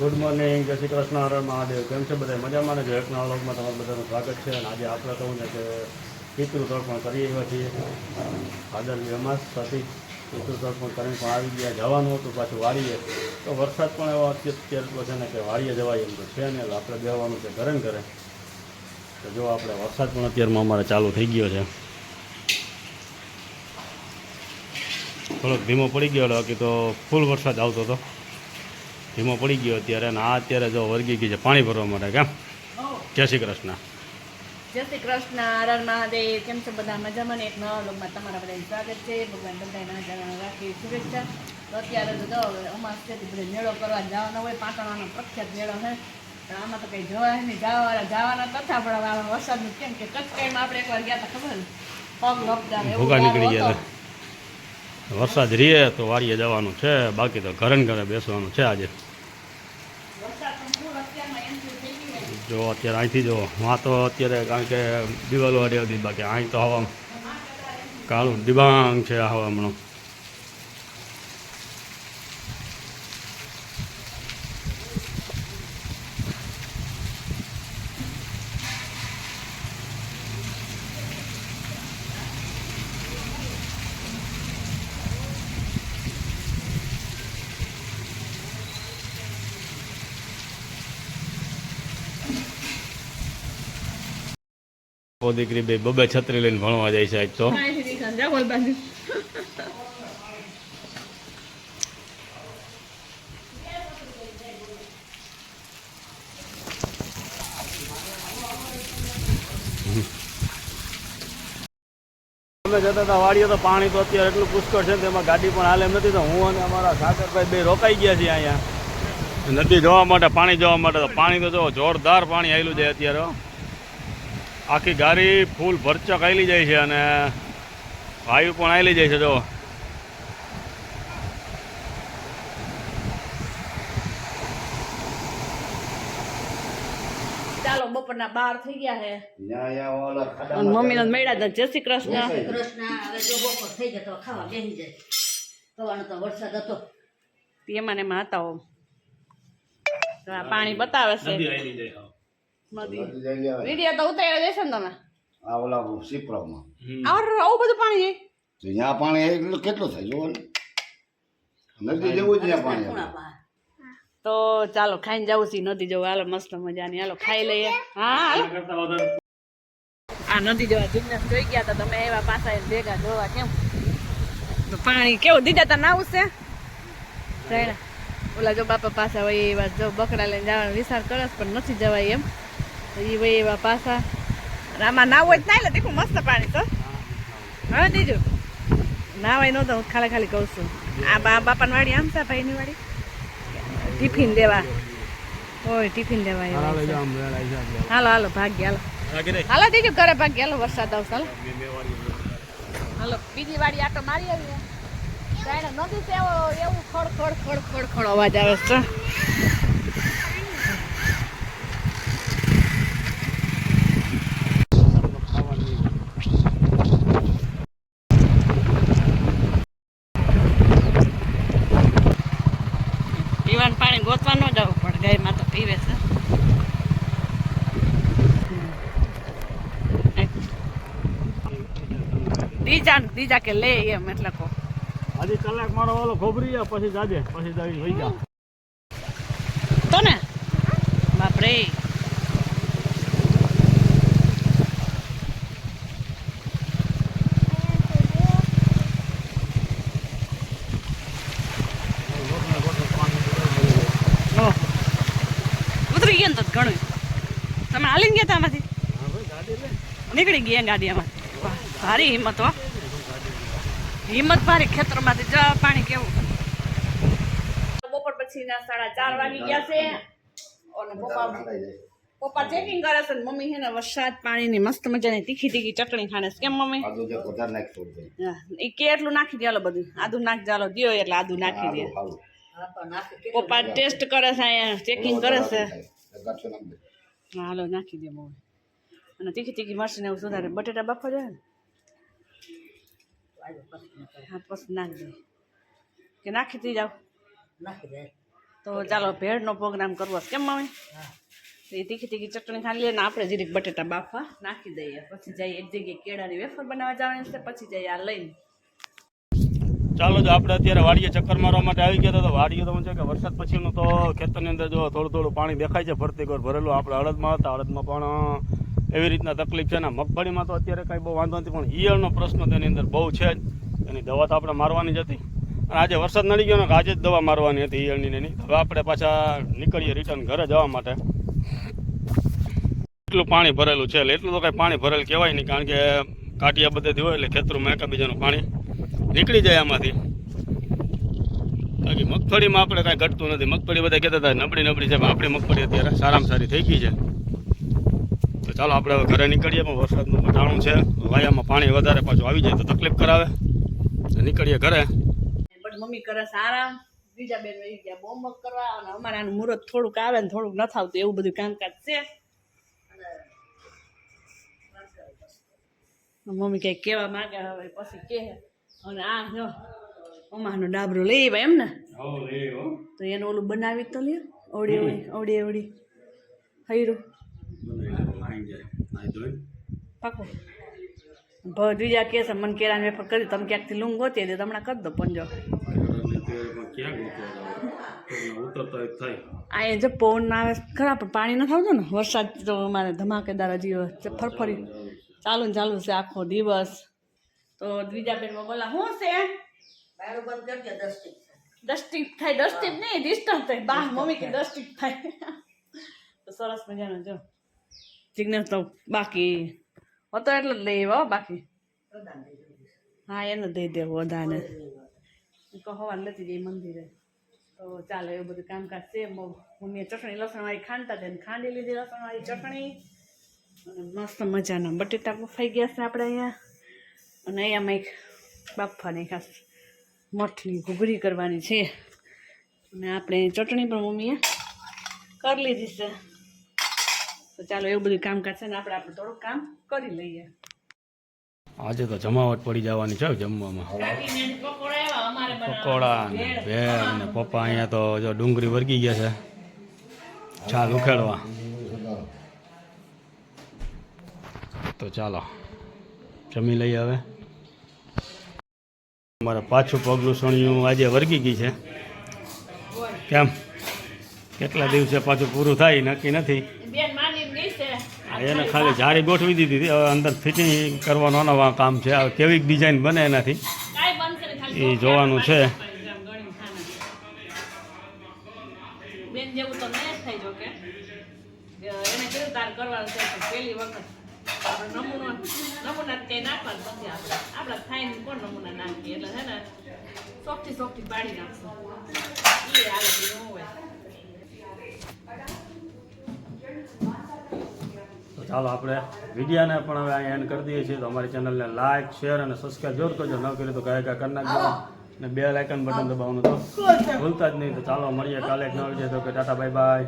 Good morning જય શ્રી કૃષ્ણ હરણ મહાદેવ. કેમ છે બધા? મજામાં ને? જો એક નવા તમારું બધાનું સ્વાગત છે અને આજે આપણે કહું ને કે પિતૃતર્પણ કરીએ કરી એવા છીએ. ફાદર અમાસ હતી પિતૃતર્પણ કરીને પણ આવી ગયા. જવાનું હતું, પાછું વાડીએ તો વરસાદ પણ એવો અત્યારે છે ને કે વાડીએ જવાય એમ તો છે ને, એટલે આપણે બેહવાનું છે ઘરે ને ઘરે. તો જો આપણે વરસાદ પણ અત્યારમાં અમારે ચાલુ થઈ ગયો છે. થોડોક ધીમો પડી ગયો બાકી તો ફૂલ વરસાદ આવતો હતો. ધીમો પડી ગયો અત્યારે અને આ અત્યારે જો વર્ગી ગઈ છે પાણી ભરવા માટે કેમ? જય શ્રી કૃષ્ણ. જય શ્રી કૃષ્ણ આરણ મહાદેવ કેમ છો બધા? મજામાં ને? એક નવા લોકમાં તમારા બધાનું સ્વાગત છે. ભગવાન બધાને હાજર રાખી શુભેચ્છા. તો અત્યારે તો અમાસ છે બધે મેળો કરવા જવાનો હોય. પાટણવાનો પ્રખ્યાત મેળો છે. આમાં તો કંઈ જવાય નહીં. જવાના જવાના તથા પણ આમાં વરસાદનું કેમ કે કચકાઈમાં આપણે એકવાર ગયા હતા ખબર ને? પગ લોકડાઉન ભૂગા નીકળી ગયા વરસાદ રીએ તો વાળીએ જવાનું છે. બાકી તો ઘરે ઘરે બેસવાનું છે આજે વરસાદ પણ ફૂલ અત્યારમાં entry થઈ ગઈ ને. જો, અત્યારે અહીંથી જો આ તો અત્યારે કારણ કે દિવાલો હરી હતી બાકી, અહીં તો હવા કાળું, દિબાંગ છે હવા હમણાં ઓ દીકરી બે બબે છત્રી લઈને ભણવા જાય છે આજ તો. જતા હતા વાડીએ તો પાણી તો અત્યારે એટલું પુષ્કળ છે તેમાં ગાડી પણ હાલે નથી તો હું અને અમારા સાગરભાઈ બે રોકાઈ ગયા છીએ અહીંયા. નદી જોવા માટે, પાણી જોવા માટે. તો પાણી તો જો જોરદાર પાણી આવેલું છે અત્યારે. આખી ગાડી ફૂલ ભરચક આવેલી જાય છે અને વાયુ પણ આવેલી જાય છે જો. ચાલો બપોરના બાર થઈ ગયા છે મમ્મી ઓલા અને મળ્યા હતા જય શ્રી કૃષ્ણ. કૃષ્ણ. હવે જો બપોર થઈ જતો ખાવા બેસી જાય. સવારનો તો વરસાદ હતો. એમાં ને પાણી બતાવે છે. નદી. વીડિયો તો ઉતાર્યા દેશો ને તમે. આ ઓલા સિપરામાં આવું આવું બધું પાણી તો ત્યાં પાણી કેટલું થાય? જોવો નદી જેવું જ ત્યાં પાણી ખૂણા આવે. પા તો ચાલો ખાઈને જવું છે. નદી જવું હાલો મસ્ત મજાની. હાલો ખાઈ લઈએ. હા આ નદી જવા જિજ્ઞાસ જોઈ ગયા હતા તમે એવા પાછા ભેગા જોવા કેમ? તો પાણી કેવું? દીધા તા નાવું છે? ઓલા જો બાપા પાછા હોય એવા જો બકરા લઈને જવાનો વિચાર કરસ પણ નથી જવાય એમ. તો એ ભાઈ એવા પાછા. અને આમાં નાવું હોય ના એટલે દેખું મસ્ત પાણી તો. હા દીજો. નાવાય નહોતો હું ખાલી ખાલી કહું છું. આ બા બાપાની વાડી આમ છે ભાઈની વાડી? ટિફિન દેવા. ઓય ટિફિન દેવા. હાલો હાલો ભાગ્ય હાલો. હાલો દીજો ઘરે ભાગ્ય હાલો વરસાદ આવશે હાલો. હાલો બીજી વાડી આટો મારી જાણે નદી એવો એવું ખડ ખડ ખડ ખડ ખડ અવાજ આવે છે. પાણી ગોતવા ન જવું પડે ગાયમાં તો પીવે છે. બીજા બીજા કે લે એમ એટલે કહો. હજી કલાક મારો ઓલો ખોબરી જાય પછી જાજે પછી જાવી વહી જા. તો ને? બાપરે. ઉતરી ગયા ને તો ઘણું. તમે હાલીને ગયા આમાંથી? નીકળી ગયા ગાડીમાં. ભારી હિંમત હો. હિંમત ભારી ખેતરમાંથી જ પાણી કેવું. બપોર પછીના સાડા ચાર વાગી ગયા છે. અને પપ્પા પપ્પા ચેકિંગ કરે છે મમ્મી છે ને વરસાદ પાણીની મસ્ત મજાની તીખી તીખી ચટણી ખાને છે. કેમ મમ્મી? એ જે વધારે નાખી છોડી દે. હા, કે એટલું નાખી દે બધું? આદુ નાખ ચાલો દ્યો એટલે આદુ નાખી દે. હા કેટલું પપ્પા ટેસ્ટ કરે છે અહીંયા ચેકિંગ કરે છે. થાય. નાખી દે. હા, હાલો નાખી દે મમ્મી અને તીખી તીખી મરચી ને એવું સુધારે બટેટા બાફવા જાય ને હા પછી નાખી દે કે નાખી દઈ જાઓ નાખી દે તો ચાલો ભેળનો પ્રોગ્રામ કરવો કેમ મમ્મી તો એ તીખી તીખી ચટણી ખાલી લઈએ ને આપણે જીરીક બટેટા બાફવા નાખી દઈએ પછી જઈએ એક જગ્યાએ કેળાની વેફર બનાવવા જવાની છે પછી જઈએ આ લઈને ચાલો જો આપણે અત્યારે વાડીએ ચક્કર મારવા માટે આવી ગયા તો વાડીએ તો છે કે વરસાદ પછીનું તો ખેતરની અંદર જો થોડું થોડું પાણી દેખાય છે ફરતી ઘર ભરેલું, આપણે અડદમાં હતા, અડદમાં પણ એવી રીતના તકલીફ છે ને મગફળીમાં તો અત્યારે કાંઈ બહુ વાંધો નથી, પણ ઈયળનો પ્રશ્ન તેની અંદર બહુ છે જ. એની દવા તો આપણે મારવાની જ હતી. અને આજે વરસાદ નડી ગયો ને આજે જ દવા મારવાની હતી ઈયળની એની. હવે આપણે પાછા નીકળીએ રિટર્ન ઘરે જવા માટે. એટલું પાણી ભરેલું છે એટલે એટલું તો કાંઈ પાણી ભરેલ કહેવાય નહીં, કારણ કે કાંટિયા બધેથી હોય એટલે ખેતરમાં એકાબીજાનું પાણી. નીકળી જાય આમાંથી. બાકી મગફળીમાં આપણે કાંઈ ઘટતું નથી. મગફળી બધા કહેતા હતા, નબળી નબળી છે, પણ આપણી મગફળી અત્યારે સારામાં સારી થઈ ગઈ છે. તો ચાલો આપણે હવે ઘરે નીકળીએ, પણ વરસાદનું મટાણું છે. વાયામાં પાણી વધારે પાછું આવી જાય તો તકલીફ કરાવે. નીકળીએ ઘરે. મમ્મી કરે સારા બીજા બેન રહી ગયા બોમ્બક કરવા અને અમારે આનું મુહૂર્ત થોડુંક આવે ને થોડુંક ન થતું એવું બધું કામકાજ છે. મમ્મી કંઈક કહેવા માગે હવે, પછી કહે. અને આ જો અમાનો ડાબરું લઈ આવ્યા એમ ને તો એનું ઓલું બનાવી તો લ્યો ઓડી ઓડી ઓડી હૈરું. પાકો. બીજા કહે છે મને કેળાની વેફર કરી તમે ક્યાંકથી લૂંગ ગોતી દે તમને કરી દો પંજો. આ જો પવન ના આવે ખરા પણ પાણી ન થતું ને? વરસાદ તો અમારે ધમાકેદાર હજી ફરફરી. ચાલુ ને ચાલુ છે આખો દિવસ. તો બીજા બોલા શું છે? બારું બંધ કરજો દસ ટીક ડસ્ટિંગ થાય. ડસ્ટિંગ નહીં ડિસ્ટન્સ થાય. બા મમ્મી કે ડસ્ટિંગ થાય. તો સરસ મજાનો જો. જિજ્ઞાસ તો બાકી હતો એટલે જ લઈ આવ્યો હો બાકી. હા એને દઈ દેવો દાને કહો નથી જઈ મંદિરે. તો ચાલો એવું બધું કામકાજ છે. મમ્મીએ ચટણી લસણવાળી ખાંડતા તેને ખાંડી લીધી લસણવાળી ચટણી. અને મસ્ત મજાના બટેટા બફાઈ ગયા છે આપણે અહીંયા. અને અહીંયામાં એક બાફાની ખાસ મઠની ઘૂઘરી કરવાની છે. અને આપણે ચટણી પણ મમ્મીએ કરી લીધી છે. તો ચાલો એવું બધું કામકાજ છે ને આપણે આપણે થોડુંક કામ કરી લઈએ. આજે તો જમાવટ પડી જવાની છે જમવામાં. પકોડા ને ભેળ ને પપ્પા અહીંયા તો જો ડુંગળી વર્ગી ગયા છે. છાલ ઉખેડવા. તો ચાલો. જમી લઈએ હવે. અમારે પાછું પગલું સણિયું આજે વર્ગી ગઈ છે. કેમ? કેટલા દિવસે પાછું પૂરું થાય નક્કી નથી. એને ખાલી જારી ગોઠવી દીધી હતી હવે અંદર ફિટિંગ કરવાનું નવા કામ છે. હવે કેવી ડિઝાઇન બને એનાથી? એ જોવાનું છે. બેન જેવું તો જ થાય જો કે એને કીધું તાર કરવાનું છે પહેલી વખત. નમૂનો નમૂના તે નાખવાનું પછી આપણે આપણે ખાઈને કોણ નમૂના નાખીએ એટલે છે ને સોફ્ટી સોફ્ટી પાડી નાખશું એ હાલે બીજું હોય તો ચાલો આપણે વિડીયાને પણ હવે અહીંયા એન્ડ કરી દઈએ છીએ. તો અમારી ચેનલને લાઇક શેર અને સબસ્ક્રાઈબ જરૂર કરજો. ન કર્યું તો કયા કયા કરી નાખજો. અને બે લાઇકન બટન દબાવવાનું તો ભૂલતા જ નહીં. તો ચાલો મળીએ કાલે એક નવી જાય તો કે ટાટા બાય બાય